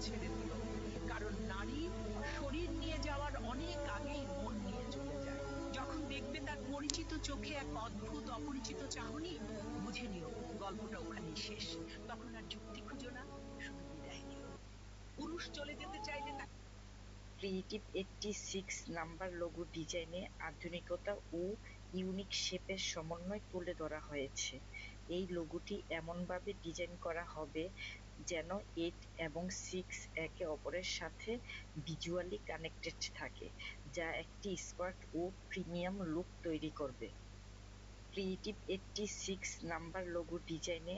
ছেড়ে দিও কারণ নারী শরীর নিয়ে যাওয়ার অনেক আগেই মন নিয়ে চলে যায়। যখন দেখবে তার পরিচিত চোখে এক অদ্ভুত অপরিচিত চাহনি, বুঝে নিও, গল্পটা ওখানেই শেষ। তখন আর যুক্তি খুঁজো না, শুধু বিদায় নিও। পুরুষ চলে যেতে চাইলে তা creative eighty six number logo ডিজাইনে আধুনিকতা ও ইউনিক শেপের সমন্বয় তুলে ধরা হয়েছে। এই লোগোটি এমনভাবে ডিজাইন করা হবে যেন এইট এবং সিক্স একে অপরের সাথে ভিজুয়ালি কানেক্টেড থাকে, যা একটি স্মার্ট ও প্রিমিয়াম লুক তৈরি করবে। Creative eighty six number logo ডিজাইনে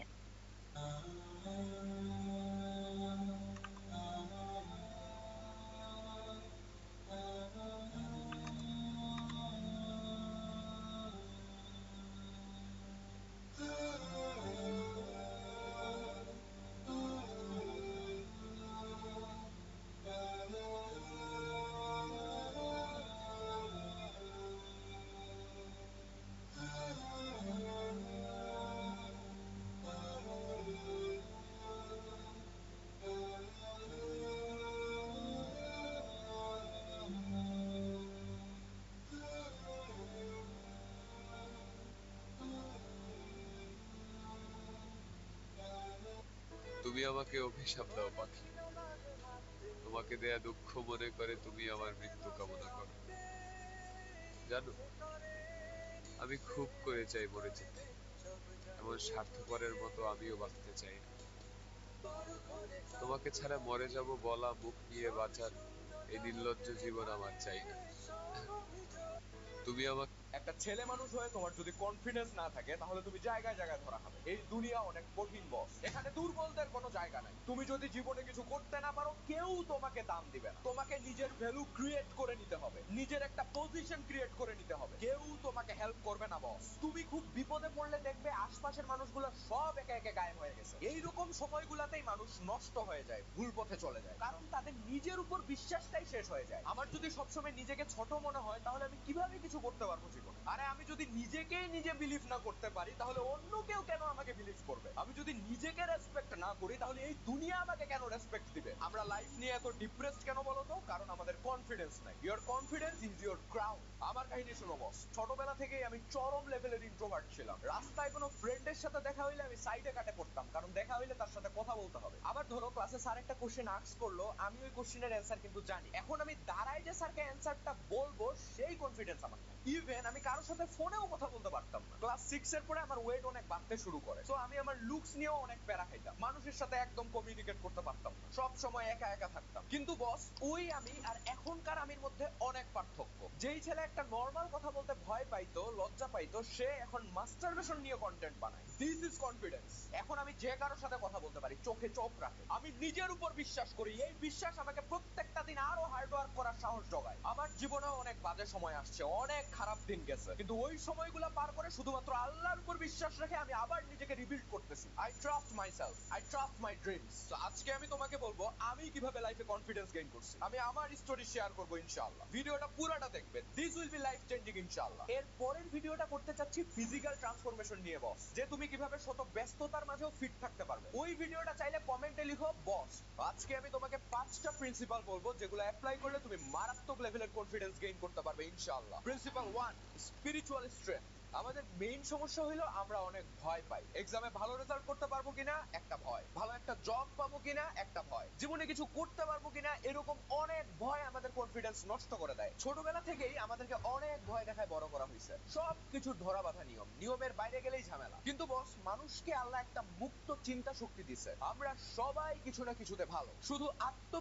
তুমি আমাকে অভিশাপ দাও, পাখি। তোমাকে দেয়া দুঃখ মনে করে তুমি আমার মৃত্যু কামনা করো। জানো, আমি খুব করে চাই মরে যেতে। এমন স্বার্থপরের মতো আমিও বাঁচতে চাই তোমাকে ছাড়া মরে যাব বলা মুখ নিয়ে বাঁচার এই নির্লজ্জ জীবন আমার চাই না। তুমি আমাকে একটা ছেলে মানুষ হয়ে তোমার যদি কনফিডেন্স না থাকে, তাহলে তুমি জায়গায় জায়গায় ধরা খাবে। এই দুনিয়া অনেক কঠিন বস এখানে দুর্বলদের কোনো জায়গা নাই। তুমি যদি জীবনে কিছু করতে না পারো, কেউ তোমাকে দাম দিবে না। তোমাকে নিজের ভ্যালু ক্রিয়েট করে নিতে হবে। নিজের একটা পজিশন ক্রিয়েট করে নিতে হবে। কেউ তোমাকে হেল্প করবে না বস তুমি খুব বিপদে পড়লে দেখবে আশপাশের মানুষগুলো সব একে একে গায়েব হয়ে গেছে। এইরকম সময়গুলোতেই মানুষ নষ্ট হয়ে যায়, ভুল পথে চলে যায়। কারণ নিজের উপর বিশ্বাসটাই শেষ হয়ে যায়। আমার যদি সবসময় নিজেকে ছোট মনে হয়, তাহলে আমি কীভাবে কিছু করতে পারব জীবনে? আরে, আমি যদি নিজেকেই নিজে বিলিভ না করতে পারি, তাহলে অন্য কেউ কেন আমাকে বিলিভ করবে? আমি যদি নিজেকে রেসপেক্ট না করি, তাহলে এই দুনিয়া আমাকে কেন রেসপেক্ট দিবে? আমরা লাইফ নিয়ে এত ডিপ্রেসড কেন বলো তো? কারণ আমাদের কনফিডেন্স নাই। Your confidence is your crown আমার কাহিনী শোনো বস ছোটবেলা থেকেই আমি চরম লেভেলের ইন্ট্রোভার্ট ছিলাম। রাস্তায় কোনো সাথে দেখা হইলে আমি সাইডে কাটে পড়তাম, কারণ দেখা হইলে তার সাথে কথা বলতে হবে। আবার ধরো ক্লাসে স্যার একটা কোশ্চেন আস্ক করল, আমি ওই কোশ্চেনের অ্যান্সার কিন্তু জানি। এখন আমি দাঁড়াই যে স্যারকে অ্যান্সারটা বলব, সেই কনফিডেন্স আমার ইভেন আমি কারোর সাথে ফোনেও কথা বলতে পারতাম না। ক্লাস সিক্স এর পরে আমার ওয়েট অনেক বাড়তে শুরু করে। তো আমি আমার লুকস নিয়েও অনেক প্যারা খাইতাম। মানুষের সাথে একদম কমিউনিকেট করতে পারতাম না। সব সময় একা একা থাকতাম। কিন্তু বস ওই আমি আর এখনকার আমির মধ্যে অনেক যেই ছেলে একটা নর্মাল কথা বলতে ভয় পাইতো, লজ্জা পাইতো, সে এখন মাস্টারবেশন নিয়ে কন্টেন্ট বানায়। দিস ইজ কনফিডেন্স এখন আমি যে কারোর সাথে কথা বলতে পারি, চোখে চোখ রাখে। আমি নিজের উপর বিশ্বাস করি। এই বিশ্বাস আমাকে প্রত্যেকটা দিন আরও হার্ড ওয়ার্ক করার সাহস জোগায়। আমার জীবনেও অনেক বাজে সময় আসছে, অনেক খারাপ দিন গেছে। কিন্তু ওই সময়গুলো পার করে শুধুমাত্র আল্লাহর উপর বিশ্বাস রেখে আমি আবার নিজেকে রিবিল্ড করতেছি। I trust myself I trust my dreams তো আজকে আমি তোমাকে বলব, আমি কীভাবে লাইফে কনফিডেন্স গেইন করছি। আমি আমার স্টোরি শেয়ার করব, ইনশাআল্লাহ। ভিডিওটা পুরোটা দেখবে this will be life changing ইনশাআল্লাহ এর পরের ভিডিওটা করতে চাচ্ছি ফিজিক্যাল ট্রান্সফরমেশন নিয়ে বস যে তুমি কীভাবে শত ব্যস্ততার মাঝেও ফিট থাকতে পারবে। ওই ভিডিওটা চাইলে কমেন্টে লিখো বস আজকে আমি তোমাকে পাঁচটা প্রিন্সিপাল বলব যেগুলো অ্যাপ্লাই করলে তুমি মারাত্মক লেভেলের কনফিডেন্স গেইন করতে পারবে ইনশাআল্লাহ প্রিন্সিপাল ওয়ান স্পিরিচুয়াল স্ট্রেংথ আমাদের মেইন সমস্যা হলো আমরা অনেক ভয় পাই। এক্সামে ভালো রেজাল্ট করতে পারব কিনা? একটা ভয়। ভালো একটা জব পাবো কিনা? একটা ভয়। জীবনে কিছু করতে পারব কিনা? এরকম অনেক ভয় আমাদের কনফিডেন্স নষ্ট করে দেয়। ছোটবেলা থেকেই আমাদেরকে অনেক ভয় দেখায় বড় করা হয়েছে। সব কিছু ধরা বাঁধা নিয়ম। নিয়মের বাইরে গেলেই ঝামেলা। কিন্তু বস মানুষকে আল্লাহ একটা মুক্ত চিন্তা শক্তি দিছে আমরা সবাই কিছু না কিছুতে ভালো। শুধু আত্ম